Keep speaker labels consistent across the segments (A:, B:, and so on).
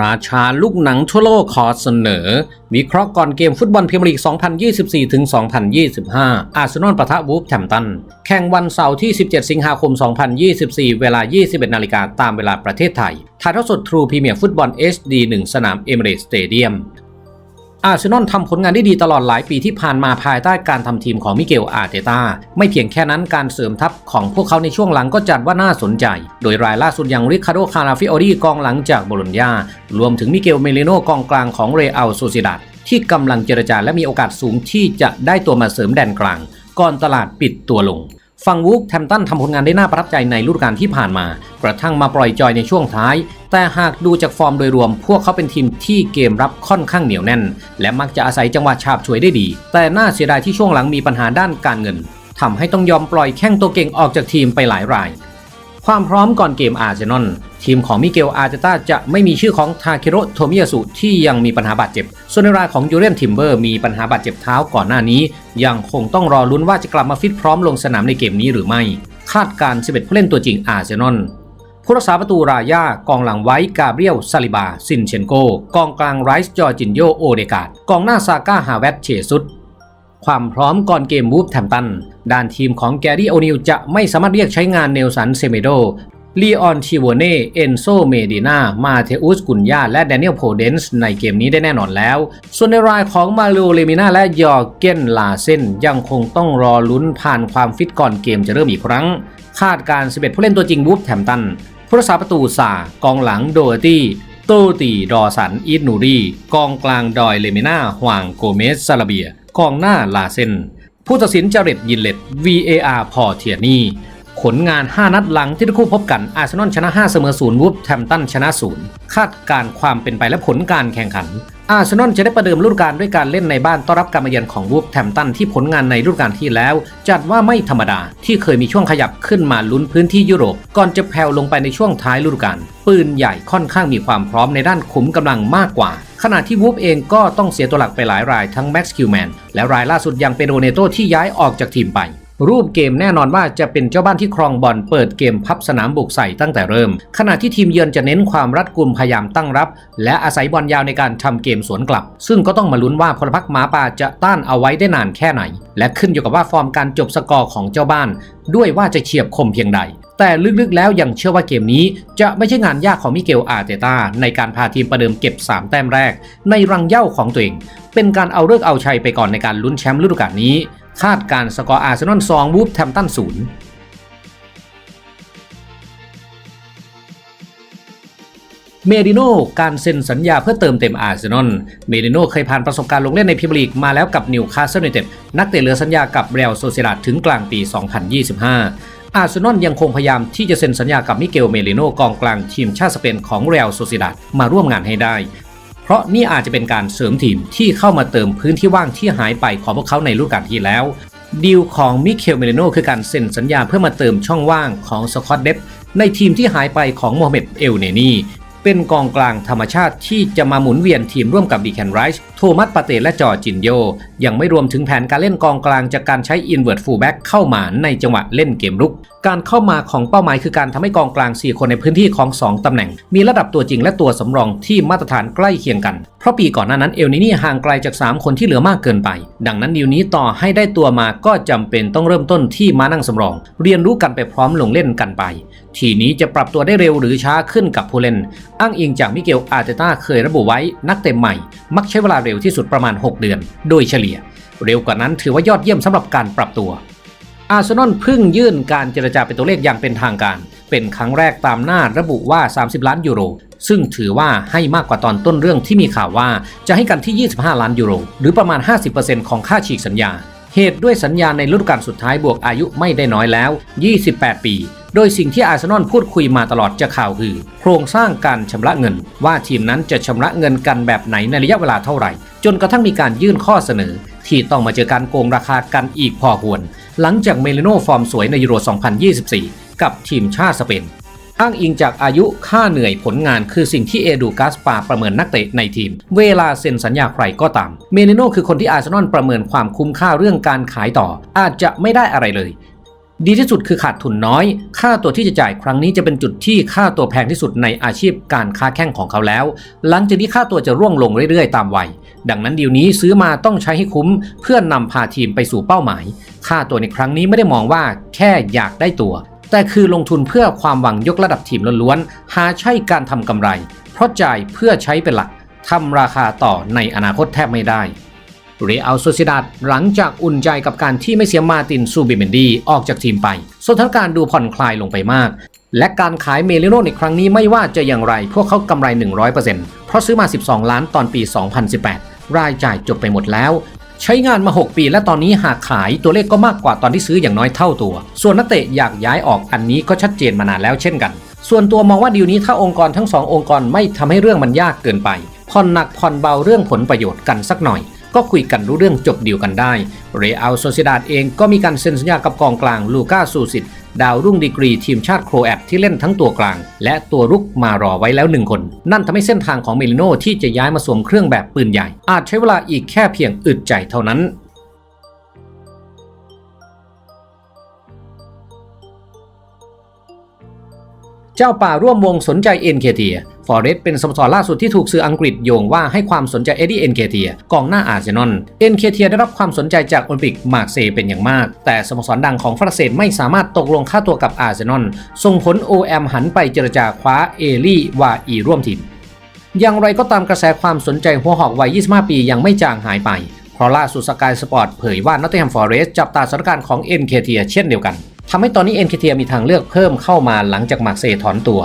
A: ราชาลูกหนังทั่วโลกขอเสนอ วิเคราะห์ก่อนเกมฟุตบอลพรีเมียร์ลีก 2024ถึง2025 อาร์เซนอลปะทะวูฟแฮมป์ตัน แข่งวันเสาร์ที่ 17 สิงหาคม 2024 เวลา 21 นาฬิกาตามเวลาประเทศไทย ถ่ายทอดสดทรูพรีเมียร์ฟุตบอล HD 1 สนามเอเมเรสสเตเดียม อาร์เซนอลทำผลงานได้ดีตลอดหลายปีที่ผ่านมาภายใต้การทำทีมของมิเกลอาร์เตตาไม่เพียงแค่นั้นการเสริมทัพของพวกเขาในช่วงหลังก็จัดว่าน่าสนใจ โดยรายล่าสุดอย่างริคาร์โดคาราฟิโอรีกองหลังจากโบโลญญารวมถึงมิเกลเมเลโนกองกลางของเรอัลโซซิดัดที่กำลังเจรจาและมีโอกาสสูงที่จะได้ตัวมาเสริมแดนกลาง ก่อนตลาดปิดตัวลง ฝั่งวูฟแทมตันทำผลงานได้น่าประทับใจในฤดูกาลที่ผ่านมา กระทั่งมาปล่อยจอยในช่วงท้าย แต่หากดูจากฟอร์มโดยรวม พวกเขาเป็นทีมที่เกมรับค่อนข้างเหนียวแน่น และมักจะอาศัยจังหวะฉาบฉวยได้ดี แต่น่าเสียดายที่ช่วงหลังมีปัญหาด้านการเงินทำให้ต้องยอมปล่อยแข้งตัวเก่งออกจากทีมไปหลายราย ความพร้อมก่อนเกมอาร์เซนอลทีมของมิเกลอาร์เตต้าจะไม่มีชื่อของทาเคโรโทมิยาสุที่ยังมีปัญหาบาดเจ็บ ส่วนในรายของยูเรียนทิมเบอร์มีปัญหาบาดเจ็บเท้าก่อนหน้านี้ ยังคงต้องรอลุ้นว่าจะกลับมาฟิตพร้อมลงสนามในเกมนี้หรือไม่ คาดการณ์11ผู้เล่นตัวจริงอาร์เซนอลผู้รักษาประตูรายากองหลังไว้กาเบรียลซาลิบา ซินเชนโก กองกลางไรส์จอร์จินโยโอเดกาดกองหน้าซาก้าฮาเวตเชซุด ความพร้อมก่อนเกมวูฟแทมตันด้านทีมของแกรี่โอนิลจะไม่สามารถเรียกใช้งานเนลสันเซเมโดลีออนชิโวเน่ เอนโซ เมดินา มาเทอุส กุนยา และแดเนียล โพเดนส์ ในเกมนี้ได้แน่นอนแล้ว ส่วนในรายของมาริโอเลมินาและยอร์เกน ลาเซนยังคงต้องรอลุ้นผ่านความฟิตก่อนเกมจะเริ่มอีกครั้ง คาดการ 11 ผู้เล่นตัวจริงวูฟแทมตัน ผู้รักษาประตูซากองหลังโดตี้โตตี ดอสัน อีทนูรี กองกลางดอยเลมิน่าฮวางโกเมสซาลาเบีย กองหน้าลาเซนผู้ตัดสินจาเร็ดยินเลต VAR พอเทียนี ผลงาน 5 นัดหลังที่ทั้งคู่พบกันอาร์เซนอลชนะ 5 เสมอ0วูฟแทมตันชนะ 0 คาดการความเป็นไปและผลการแข่งขัน อาร์เซนอลจะได้ประเดิมฤดูกาลด้วยการเล่นในบ้านต้อนรับการมาเยือนของวูฟแทมตันที่ผลงานในฤดูกาลที่แล้ว จัดว่าไม่ธรรมดาที่เคยมีช่วงขยับขึ้นมาลุ้นพื้นที่ยุโรป ก่อนจะแผ่วลงไปในช่วงท้ายฤดูกาลปืนใหญ่ค่อนข้างมีความพร้อมในด้านขุมกำลังมากกว่าขณะที่วูฟเองก็ต้องเสียตัวหลักไปหลายรายทั้งแม็กซ์คิวแมนและรายล่าสุดยังเป็นโอเนโตที่ย้ายออกจากทีมไป รูปเกมแน่นอนว่าจะเป็นเจ้าบ้านที่ครองบอลเปิดเกมพับสนามบุกใส่ตั้งแต่เริ่ม ขณะที่ทีมเยือนจะเน้นความรัดกุมพยายามตั้งรับ และอาศัยบอลยาวในการทำเกมสวนกลับ ซึ่งก็ต้องมาลุ้นว่าพลพรรคหมาป่าจะต้านเอาไว้ได้นานแค่ไหน และขึ้นอยู่กับว่าฟอร์มการจบสกอร์ของเจ้าบ้าน ด้วยว่าจะเฉียบคมเพียงใด แต่ลึกๆแล้วยังเชื่อว่าเกมนี้จะไม่ใช่งานยากของมิเกลอาร์เตตาในการพาทีมประเดิมเก็บ 3 แต้มแรก ในรังเย้าของตัวเองเป็นการเอาเลิกเอาชัยไปก่อนในการลุ้นแชมป์ฤดูกาลนี้ คาดการ์สกอร์อาร์เซนอล2วูฟแทมตันศูนย์เมดิโนการเซ็นสัญญาเพื่อเติมเต็มอาร์เซนอล เมดิโนเคยผ่านประสบการณ์ลงเล่นในพรีเมียร์ลีกมาแล้วกับนิวคาสเซิลยูไนเต็ดนักเตะเหลือสัญญากับเรอัลโซเซดาดถึงกลางปี 2025 อาร์เซนอลยังคงพยายามที่จะเซ็นสัญญากับมิเกล เมลิโนกองกลางทีมชาติสเปนของเรอัลโซเซดาดมาร่วมงานให้ได้ เพราะนี่อาจจะเป็นการเสริมทีมที่เข้ามาเติมพื้นที่ว่างที่หายไปของพวกเขาในฤดูกาลที่แล้วดีลของมิเคลเมเลโนคือการเซ็นสัญญาเพื่อมาเติมช่องว่างของสกอตเดฟในทีมที่หายไปของโมฮัมเหม็ดเอลเนนีเป็นกองกลางธรรมชาติที่จะมาหมุนเวียนทีมร่วมกับดีแคนไรส์โทมัสปาเตและจอจินโย ยังไม่รวมถึงแผนการเล่นกองกลางจากการใช้อินเว r ร์ f ฟูลแบ็กเข้ามาในจังหวะเล่นเกมรุก การเข้ามาของเป้าหมายคือการทำให้กองกลาง 4 คนในพื้นที่ของ 2ตำแหน่ง มีระดับตัวจริงและตัวสำรองที่มาตรฐานใกล้เคียงกัน เพราะปีก่อนหน้านั้นเอลนินี่ห่างไกลจาก 3 คนที่เหลือมากเกินไป ดังนั้นดีลนี้ต่อให้ได้ตัวมาก็จำเป็นต้องเริ่มต้นที่มานั่งสำรอง เรียนรู้กันไปพร้อมลงเล่นกันไป ทีนี้จะปรับตัวได้เร็วหรือช้าขึ้นกับผู้เล่น อ้างอิงจากมิเกลอาร์เตต้าเคยระบุไว้นักเตะใหม่ มักใช้เวลาเร็วที่สุดประมาณ 6 เดือน โดยเฉลี่ย เร็วกว่านั้นถือว่ายอดเยี่ยมสำหรับการปรับตัว อาร์เซนอลเพิ่งยื่นการเจรจาเป็นตัวเลขอย่างเป็นทางการ เป็นครั้งแรกตามหน้าระบุว่า 30 ล้านยูโร ซึ่งถือว่าให้มากกว่าตอนต้นเรื่องที่มีข่าวว่าจะให้กันที่ 25 ล้านยูโร หรือประมาณ 50%ของค่าฉีกสัญญาเหตุด้วยสัญญาในฤดูกาลสุดท้ายบวกอายุไม่ได้น้อยแล้ว 28 ปี โดยสิ่งที่อาร์เซนอลพูดคุยมาตลอดจะข่าวคือ โครงสร้างการชำระเงิน ว่าทีมนั้นจะชำระเงินกันแบบไหนในระยะเวลาเท่าไหร่ จนกระทั่งมีการยื่นข้อเสนอ ที่ต้องมาเจอการโกงราคากันอีกพอควร หลังจากเมลิโนฟอร์มสวยในยูโร 2024 กับทีมชาติสเปนอ้างอิงจากอายุค่าเหนื่อยผลงานคือสิ่งที่เอดูกาสปาประเมินนักเตะในทีม เวลาเซ็นสัญญาใครก็ตาม เมลิโนคือคนที่อาร์เซนอลประเมินความคุ้มค่าเรื่องการขายต่อ อาจจะไม่ได้อะไรเลย ดีที่สุดคือขาดทุนน้อย ค่าตัวที่จะจ่ายครั้งนี้จะเป็นจุดที่ค่าตัวแพงที่สุดในอาชีพการค้าแข่งของเขาแล้ว หลังจากนี้ค่าตัวจะร่วงลงเรื่อยๆ ตามวัย ดังนั้นดีลนี้ซื้อมาต้องใช้ให้คุ้ม เพื่อนำพาทีมไปสู่เป้าหมาย ค่าตัวในครั้งนี้ไม่ได้มองว่าแค่อยากได้ตัว แต่คือลงทุนเพื่อความหวังยกระดับทีมล้วนๆ หาใช่การทำกำไร เพราะจ่ายเพื่อใช้เป็นหลักทำราคาต่อในอนาคตแทบไม่ได้ เรอัลโซซิดาดหลังจากอุ่นใจกับการที่ไม่เสียมาตินซูบิเมนดีออกจากทีมไปสถานการณ์ดูผ่อนคลายลงไปมาก และการขายเมลิโนในครั้งนี้ไม่ว่าจะอย่างไร พวกเขากำไร 100%เพราะซื้อมา 12 ล้านตอนปี 2018 รายจ่ายจบไปหมดแล้ว ใช้งานมา 6 ปีและตอนนี้หากขายตัวเลขก็มากกว่าตอนที่ซื้ออย่างน้อยเท่าตัว ส่วนนักเตะอยากย้ายออกอันนี้ก็ชัดเจนมานานแล้วเช่นกัน ส่วนตัวมองว่าดีลนี้ถ้าองค์กรทั้งสององค์กรไม่ทำให้เรื่องมันยากเกินไปผ่อนหนักผ่อนเบาเรื่องผลประโยชน์กันสักหน่อย ก็คุยกันรู้เรื่องจบเดีลกันได้ เรอัลโซซิดาดเองก็มีการเซ็นสัญญากับกองกลางลูก้าซูซิตดาวรุ่งดีกรีทีมชาติโครแอตที่เล่นทั้งตัวกลาง และตัวรุกมารอไว้แล้วหนึ่งคน นั่นทำให้เส้นทางของเมลิโนที่จะย้ายมาสวมเครื่องแบบปืนใหญ่ อาจใช้เวลาอีกแค่เพียงอึดใจเท่านั้นเจ้าป่าร่วมวงสนใจเอ็นเคเทีย ฟอเรสเป็นสโมสรล่าสุดที่ถูกสื่ออังกฤษโยงว่าให้ความสนใจเอ็ดดี้เอ็นเคเทียกองหน้าอาร์เซนอลเอ็นเคเทียได้รับความสนใจจากโอลิมปิกมาร์เซย์เป็นอย่างมาก แต่สโมสรดังของฝรั่งเศสไม่สามารถตกลงค่าตัวกับอาร์เซนอลส่งผล OM หันไปเจรจาคว้าเอลี่วาอีร่วมทีมอย่างไรก็ตามกระแสความสนใจหัวหอกวัย 25 ปียังไม่จางหายไป เพราะล่าสุดสกายสปอร์ตเผยว่านอตติแฮมฟอร์เรสต์จับตาสถานการณ์ของเอ็นเคเทียเช่นเดียวกันทำให้ตอนนี้เอ็นเคเทียมีทางเลือกเพิ่มเข้ามาหลังจากมาร์เซย์ถอนตัว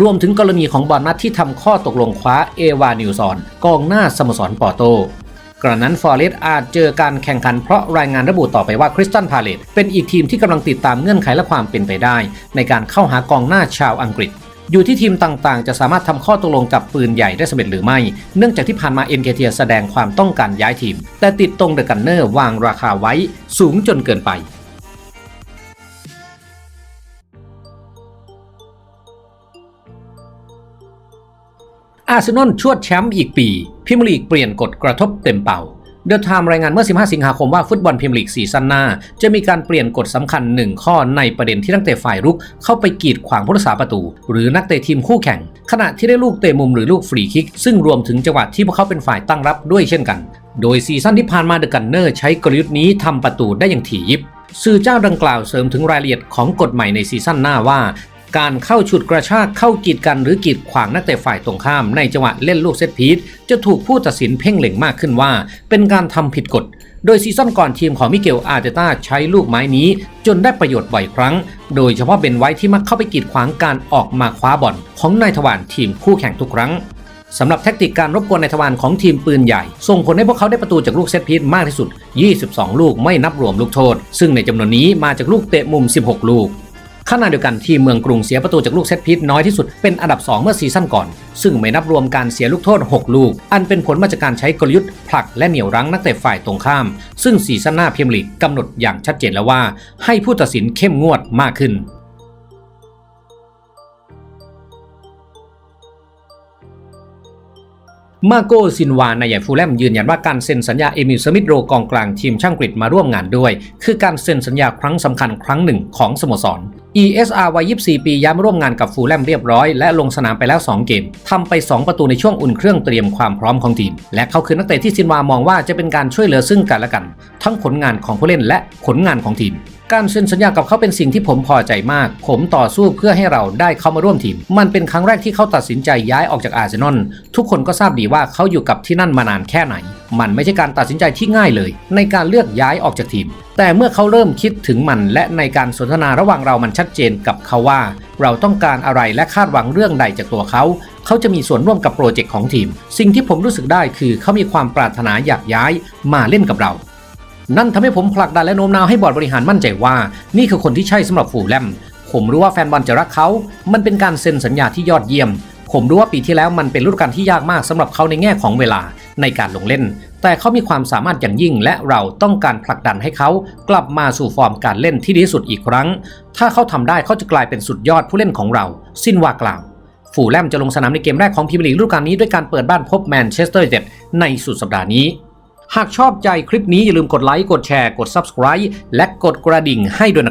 A: รวมถึงกรณีของบอลนัดที่ทำข้อตกลงคว้าเอวานิวซอนกองหน้าสโมสรปอร์โตกระนั้นฟอร์เรสต์อาจเจอการแข่งขันเพราะรายงานระบุต่อไปว่าคริสตันพาเลตเป็นอีกทีมที่กำลังติดตามเงื่อนไขและความเป็นไปได้ ในการเข้าหากองหน้าชาวอังกฤษ อยู่ที่ทีมต่างๆ จะสามารถทำข้อตกลงกับปืนใหญ่ได้สำเร็จหรือไม่ เนื่องจากที่ผ่านมาเอ็นเคเทียแสดงความต้องการย้ายทีม แต่ติดตรงเดอะกันเนอร์วางราคาไว้สูงจนเกินไป อาร์เซนอลชวดแชมป์อีกปีพรีเมียร์ลีกเปลี่ยนกฎกระทบเต็มเป่าเดอะไทม์รายงานเมื่อ 15 สิงหาคมว่าฟุตบอลพรีเมียร์ลีกซีซั่นหน้า จะมีการเปลี่ยนกฎสำคัญหนึ่งข้อในประเด็นที่นักเตะฝ่ายรุกเข้าไปกีดขวางผู้รักษาประตู หรือนักเตะทีมคู่แข่ง ขณะที่ได้ลูกเตะมุมหรือลูกฟรีคิก ซึ่งรวมถึงจังหวะที่พวกเขาเป็นฝ่ายตั้งรับด้วยเช่นกัน โดยซีซั่นที่ผ่านมาเดอะกันเนอร์ใช้กลยุทธ์นี้ทำประตูได้อย่างถี่ยิบสื่อเจ้าดังกล่าวเสริมถึงรายละเอียดของกฎใหม่ในซีซั่นหน้าว่า การเข้าฉุดกระชากเข้ากีดกันหรือกีดขวางนักเตะฝ่ายตรงข้ามในจังหวะเล่นลูกเซตพีซจะถูกผู้ตัดสินเพ่งเล็งมากขึ้นว่า เป็นการทำผิดกฎ โดยซีซั่นก่อนทีมของมิเกลอาร์เตต้าใช้ลูกไม้นี้ จนได้ประโยชน์บ่อยครั้ง โดยเฉพาะเบนไว้ที่มักเข้าไปกีดขวางการออกมาคว้าบอลของนายทวารทีมคู่แข่งทุกครั้งสำหรับแทคติกการรบกวนในทวารของทีมปืนใหญ่ ส่งผลให้พวกเขาได้ประตูจากลูกเซตพีซมากที่สุด 22 ลูกไม่นับรวมลูกโทษ ซึ่งในจำนวนนี้มาจากลูกเตะมุม 16 ลูก ขณะเดียวกันทีมเมืองกรุงเสียประตูจากลูกเซตพีซน้อยที่สุดเป็นอันดับ 2 เมื่อซีซั่นก่อน ซึ่งไม่นับรวมการเสียลูกโทษ 6 ลูก อันเป็นผลมาจากการใช้กลยุทธ์ผลักและเหนี่ยวรั้งนักเตะฝ่ายตรงข้าม ซึ่งซีซั่นหน้าพรีเมียร์ลีกกำหนดอย่างชัดเจนแล้วว่า ให้ผู้ตัดสินเข้มงวดมากขึ้นมาโกซินวานายใหญ่ฟูลแลมยืนยันว่าการเซ็นสัญญาเอมิลสมิธโรกองกลางทีมช่างกฤษมาร่วมงานด้วย คือการเซ็นสัญญาครั้งสำคัญครั้งหนึ่งของสโมสร ESR วัย 24 ปีย้ายมาร่วมงานกับฟูลแลมเรียบร้อยและลงสนามไปแล้ว 2 เกม ทำไป 2 ประตูในช่วงอุ่นเครื่องเตรียมความพร้อมของทีม และเขาคือนักเตะที่ซินวามองว่าจะเป็นการช่วยเหลือซึ่งกันและกัน ทั้งผลงานของผู้เล่นและผลงานของทีม การเซ็นสัญญากับเขาเป็นสิ่งที่ผมพอใจมาก ผมต่อสู้เพื่อให้เราได้เข้ามาร่วมทีม มันเป็นครั้งแรกที่เขาตัดสินใจย้ายออกจากอาร์เซนอล ทุกคนก็ทราบดีว่าเขาอยู่กับที่นั่นมานานแค่ไหน มันไม่ใช่การตัดสินใจที่ง่ายเลย ในการเลือกย้ายออกจากทีม แต่เมื่อเขาเริ่มคิดถึงมัน และในการสนทนาระหว่างเรามันชัดเจนกับเขาว่า เราต้องการอะไรและคาดหวังเรื่องใดจากตัวเขา เขาจะมีส่วนร่วมกับโปรเจกต์ของทีม สิ่งที่ผมรู้สึกได้คือเขามีความปรารถนาอยากย้ายมาเล่นกับเรา นั่นทำให้ผมผลักดันและโน้มน้าวให้บอร์ดบริหารมั่นใจว่า นี่คือคนที่ใช่สำหรับฟูแลม ผมรู้ว่าแฟนบอลจะรักเขา มันเป็นการเซ็นสัญญาที่ยอดเยี่ยม ผมรู้ว่าปีที่แล้วมันเป็นฤดูกาลที่ยากมากสำหรับเขาในแง่ของเวลาในการลงเล่น แต่เขามีความสามารถอย่างยิ่ง และเราต้องการผลักดันให้เขากลับมาสู่ฟอร์มการเล่นที่ดีสุดอีกครั้ง ถ้าเขาทำได้เขาจะกลายเป็นสุดยอดผู้เล่นของเรา สิ้นว่ากล่าวฟูแลมจะลงสนามในเกมแรกของพรีเมียร์ลีกฤดูกาลนี้ด้วยการเปิดบ้านพบแมนเชสเตอร์ยูไนเต็ดในสุดสัปดาห์นี้ หากชอบใจคลิปนี้อย่าลืมกดไลค์ กดแชร์ กด Subscribe และกดกระดิ่งให้ด้วยนะครับ